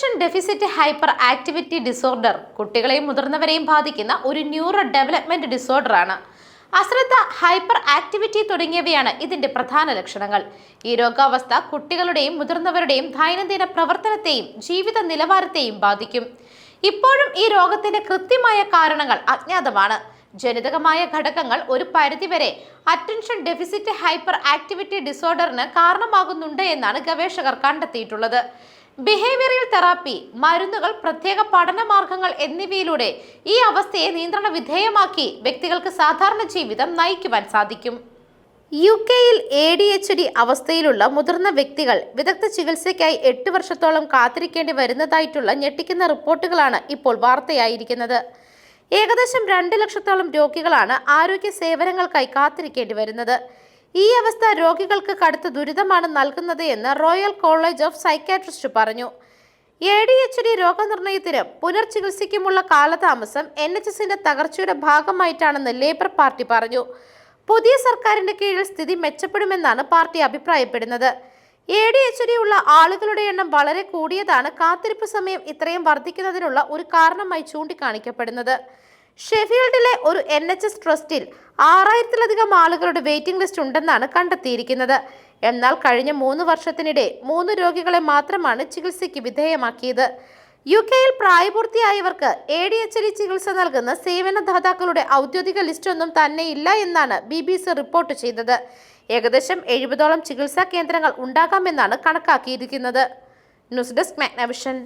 Attention deficit hyperactivity disorder കുട്ടികളെയും മുതിർന്നവരെയും ബാധിക്കുന്ന ഒരു ന്യൂറോ ഡെവലപ്മെന്റ് ഡിസോർഡറാണ് അശ്രദ്ധ ഹൈപ്പർ ആക്ടിവിറ്റി തുടങ്ങിയവയാണ് ഇതിന്റെ പ്രധാന ലക്ഷണങ്ങൾ. ഈ രോഗാവസ്ഥ കുട്ടികളുടെയും മുതിർന്നവരുടെയും ദൈനംദിന പ്രവർത്തനത്തെയും ജീവിത നിലവാരത്തെയും ബാധിക്കും. ഇപ്പോഴും ഈ രോഗത്തിന്റെ കൃത്യമായ കാരണങ്ങൾ അജ്ഞാതമാണ്. ജനിതകമായ ഘടകങ്ങൾ ഒരു പരിധിവരെ അറ്റൻഷൻ ഡെഫിസിറ്റ് ഹൈപ്പർ ആക്ടിവിറ്റി ഡിസോർഡറിന് കാരണമാകുന്നുണ്ട് എന്നാണ് ഗവേഷകർ കണ്ടെത്തിയിട്ടുള്ളത്. ബിഹേവിയറൽ തെറാപ്പി മരുന്നുകൾ പ്രത്യേക പഠന മാർഗങ്ങൾ എന്നിവയിലൂടെ ഈ അവസ്ഥയെ നിയന്ത്രണ വിധേയമാക്കി വ്യക്തികൾക്ക് സാധാരണ ജീവിതം നയിക്കുവാൻ സാധിക്കും. യു കെയിൽ എ ഡി എച്ച് ഡി അവസ്ഥയിലുള്ള മുതിർന്ന വ്യക്തികൾ വിദഗ്ധ ചികിത്സയ്ക്കായി എട്ട് വർഷത്തോളം കാത്തിരിക്കേണ്ടി വരുന്നതായിട്ടുള്ള ഞെട്ടിക്കുന്ന റിപ്പോർട്ടുകളാണ് ഇപ്പോൾ വാർത്തയായിരിക്കുന്നത്. ഏകദേശം രണ്ട് ലക്ഷത്തോളം രോഗികളാണ് ആരോഗ്യ സേവനങ്ങൾക്കായി കാത്തിരിക്കേണ്ടി വരുന്നത്. ഈ അവസ്ഥ രോഗികൾക്ക് കടുത്ത ദുരിതമാണ് നൽകുന്നത് എന്ന് റോയൽ കോളേജ് ഓഫ് സൈക്കാട്രിസ്റ്റ് പറഞ്ഞു. എ ഡി എച്ച് ഡി രോഗനിർണയത്തിന് പുനർചികിത്സയ്ക്കുമുള്ള കാലതാമസം എൻ എച്ച് എസിന്റെ തകർച്ചയുടെ ഭാഗമായിട്ടാണെന്ന് ലേബർ പാർട്ടി പറഞ്ഞു. പുതിയ സർക്കാരിന്റെ കീഴിൽ സ്ഥിതി മെച്ചപ്പെടുമെന്നാണ് പാർട്ടി അഭിപ്രായപ്പെടുന്നത്. എ ഡി എച്ച് ഡി ഉള്ള ആളുകളുടെ എണ്ണം വളരെ കൂടിയതാണ്. കാത്തിരിപ്പ് സമയം ഇത്രയും വർദ്ധിക്കുന്നതിനുള്ള ഒരു കാരണമായി ചൂണ്ടിക്കാണിക്കപ്പെടുന്നത്. ഷെഫീൽഡിലെ ഒരു എൻ എച്ച് എസ് ട്രസ്റ്റിൽ ആറായിരത്തിലധികം ആളുകളുടെ വെയിറ്റിംഗ് ലിസ്റ്റ് ഉണ്ടെന്നാണ് കണ്ടെത്തിയിരിക്കുന്നത്. എന്നാൽ കഴിഞ്ഞ മൂന്ന് വർഷത്തിനിടെ മൂന്ന് രോഗികളെ മാത്രമാണ് ചികിത്സയ്ക്ക് വിധേയമാക്കിയത്. യു കെയിൽ പ്രായപൂർത്തിയായവർക്ക് എ ഡി എച്ച് ഡി ചികിത്സ നൽകുന്ന സേവനദാതാക്കളുടെ ഔദ്യോഗിക ലിസ്റ്റൊന്നും തന്നെ ഇല്ല എന്നാണ് ബി ബി സി റിപ്പോർട്ട് ചെയ്തത്. ഏകദേശം എഴുപതോളം ചികിത്സാ കേന്ദ്രങ്ങൾ ഉണ്ടാകാമെന്നാണ് കണക്കാക്കിയിരിക്കുന്നത്. News desk Magnavision.